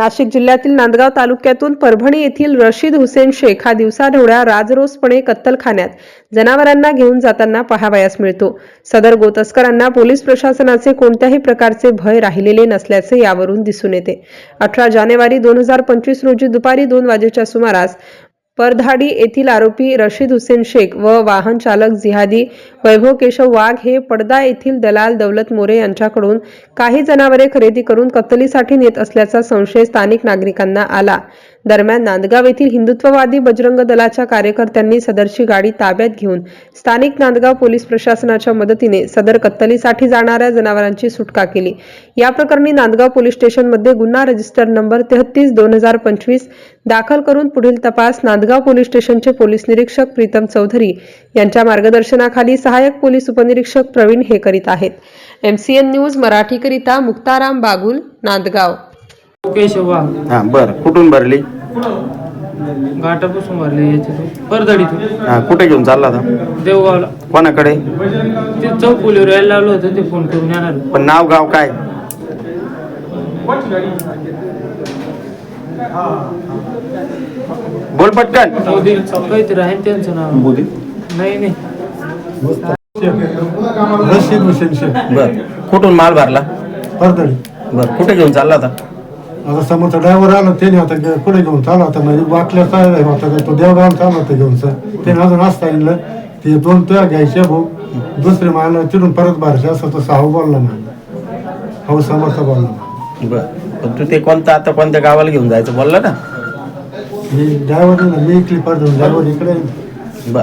नाशिक जिल्ह्यातील नांदगाव तालुक्यातून परभणी येथील रशीद हुसेन शेख हा दिवसाढवळ्या राजरोसपणे कत्तलखान्यात जनावरांना घेऊन जाताना पाहावयास मिळतो. सदर गोतस्करांना पोलीस प्रशासनाचे कोणत्याही प्रकारचे भय राहिलेले नसल्याचे यावरून दिसून येते. अठरा जानेवारी दोन हजार पंचवीस रोजी दुपारी दोन वाजेच्या सुमारास परधाडी येथील आरोपी रशीद हुसेन शेख व वाहन चालक जिहादी वैभव केशव वाघ हे पडदा येथील दलाल दौलत मोरे यांच्याकडून काही जनावरे खरेदी करून कत्तलीसाठी नेत असल्याचा संशय स्थानिक नागरिकांना आला. दरम्यान नांदगाव येथील हिंदुत्ववादी बजरंग दलाच्या कार्यकर्त्यांनी सदरची गाडी ताब्यात घेऊन स्थानिक नांदगाव पोलीस प्रशासनाच्या मदतीने सदर कत्तलीसाठी जाणाऱ्या जनावरांची सुटका केली. या प्रकरणी नांदगाव पोलीस स्टेशनमध्ये गुन्हा रजिस्टर नंबर तेहतीस दोन हजार पंचवीस दाखल करून पुढील तपास नांदगाव पोलीस स्टेशनचे पोलीस निरीक्षक प्रीतम चौधरी यांच्या मार्गदर्शनाखाली सहाय्यक पोलीस उपनिरीक्षक प्रवीण हे करीत आहेत. एमसीएन न्यूज मराठीकरिता मुक्ताराम बागुल नांदगाव. हा बर. कुठून भरली? घाटापासून भरले याच्यातून परदडीतून. हा कुठे घेऊन चालला होता? देवगावला. कोणाकडे? ते चौफुलीवर यायला लावलं होतं ते फोन करून येणार पण नाव गाव काय? बोल पटकन. मोदी काहीतरी आहे ना त्यांचं नाव? नाही नाही. रशीद हुसेन शेख बर. कुठून माल भरला? बर कुठे घेऊन चालला होता? आता समोरचा ड्रायव्हर आला त्याने आता पुढे घेऊन चालला होता? म्हणजे वाटल्या काय होता तो देवगाव चालला होता घेऊन सर. त्याने अजून असता आणलं. ते दोन तुया घ्यायचे भाऊ. दुसरे मला तिथून परत भरायचे असं तो साहू बोलला मला हो समर्थ बोलला बर. तू ते कोणतं आता कोणत्या गावाला घेऊन जायचं बोलला ना? मी ड्रायव्हर मी इकली परत ड्रायव्हर इकडे. बर.